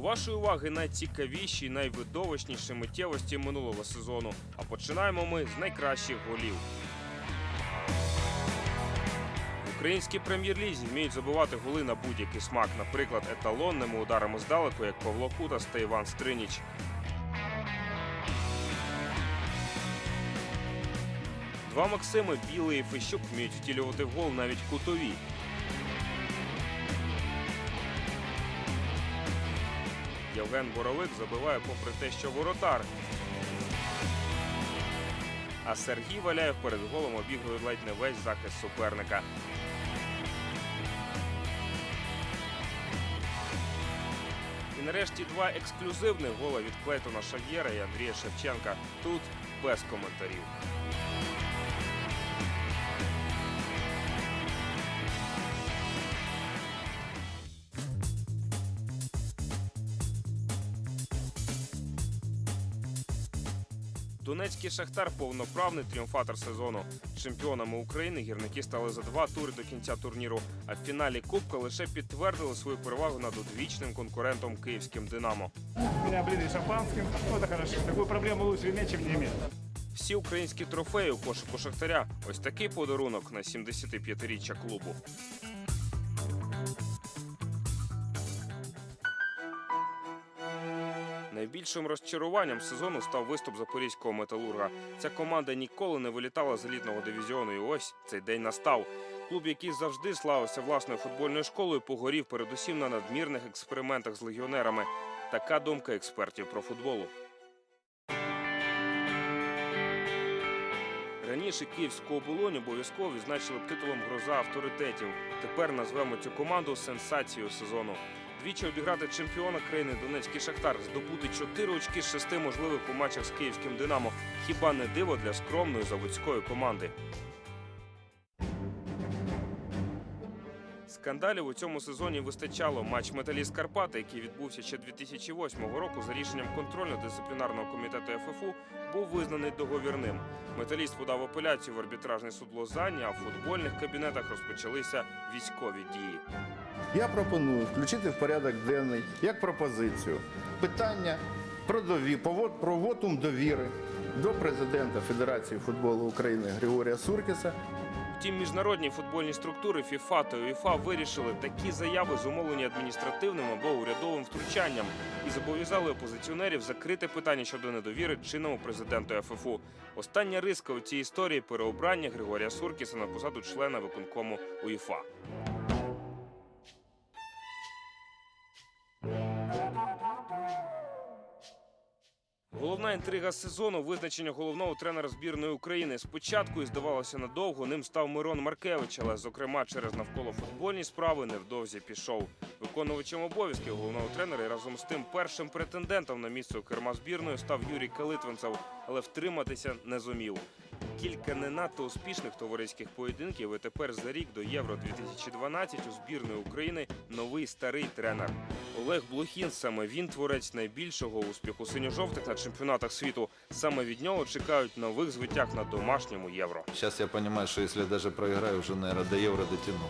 Вашої уваги найцікавіші і найвидовищніші миттєвості минулого сезону. А починаємо ми з найкращих голів. Українській прем'єр-лізі вміють забивати голи на будь-який смак, наприклад, еталонними ударами здалеку, як Павло Кутас та Іван Стриніч. Два Максими Білий і Фещук вміють втілювати в гол навіть кутові. Євген Боровик забиває попри те, що воротар. А Сергій Валяєв перед голом обігрує ледь не весь захист суперника. І нарешті два ексклюзивних гола від Клейтона Шагєра і Андрія Шевченка. Тут без коментарів. Донецький Шахтар повноправний тріумфатор сезону. Чемпіонами України гірники стали за два тури до кінця турніру. А в фіналі Кубка лише підтвердили свою перевагу над одвічним конкурентом київським Динамо. Меня облили шампанским. Ну, это хорошо. Такую проблему лучше иметь, чем не иметь. Всі українські трофеї у кошику Шахтаря. Ось такий подарунок на 75-річчя клубу. Найбільшим розчаруванням сезону став виступ запорізького металурга. Ця команда ніколи не вилітала з елітного дивізіону. І ось цей день настав. Клуб, який завжди славився власною футбольною школою, погорів передусім на надмірних експериментах з легіонерами. Така думка експертів про футболу. Раніше київську оболонь обов'язково відзначили б титулом гроза авторитетів. Тепер назвемо цю команду сенсацією сезону. Двічі обіграти чемпіона країни Донецький Шахтар, здобути 4 очки з 6 можливих у матчах з київським Динамо. Хіба не диво для скромної заводської команди? Скандалів у цьому сезоні вистачало. Матч Металіст Карпати, який відбувся ще 2008 року за рішенням контрольно-дисциплінарного комітету ФФУ, був визнаний договірним. Металіст подав апеляцію в арбітражний суд Лозанні, а в футбольних кабінетах розпочалися військові дії. Я пропоную включити в порядок денний як пропозицію питання про дові, про вотум довіри до президента Федерації футболу України Григорія Суркіса Втім, міжнародні футбольні структури ФІФА та УЄФА вирішили такі заяви зумовлені адміністративним або урядовим втручанням і зобов'язали опозиціонерів закрити питання щодо недовіри чинному президенту ФФУ. Остання риска у цій історії переобрання Григорія Суркіса на посаду члена виконкому УЄФА. Головна інтрига сезону визначення головного тренера збірної України. Спочатку і здавалося надовго ним став Мирон Маркевич, але зокрема через навколо футбольні справи невдовзі пішов. Виконувачем обов'язків головного тренера і разом з тим першим претендентом на місце керма збірної став Юрій Калитвинцев, але втриматися не зумів. Кілька не надто успішних товариських поєдинків, і тепер за рік до Євро 2012 у збірної України новий старий тренер. Олег Блохін саме він творець найбільшого успіху синьо-жовтих на чемпіонатах світу. Саме від нього чекають нових звитяг на домашньому євро. Зараз я розумію, що если навіть проиграю, вже наверное, до євро дотяну.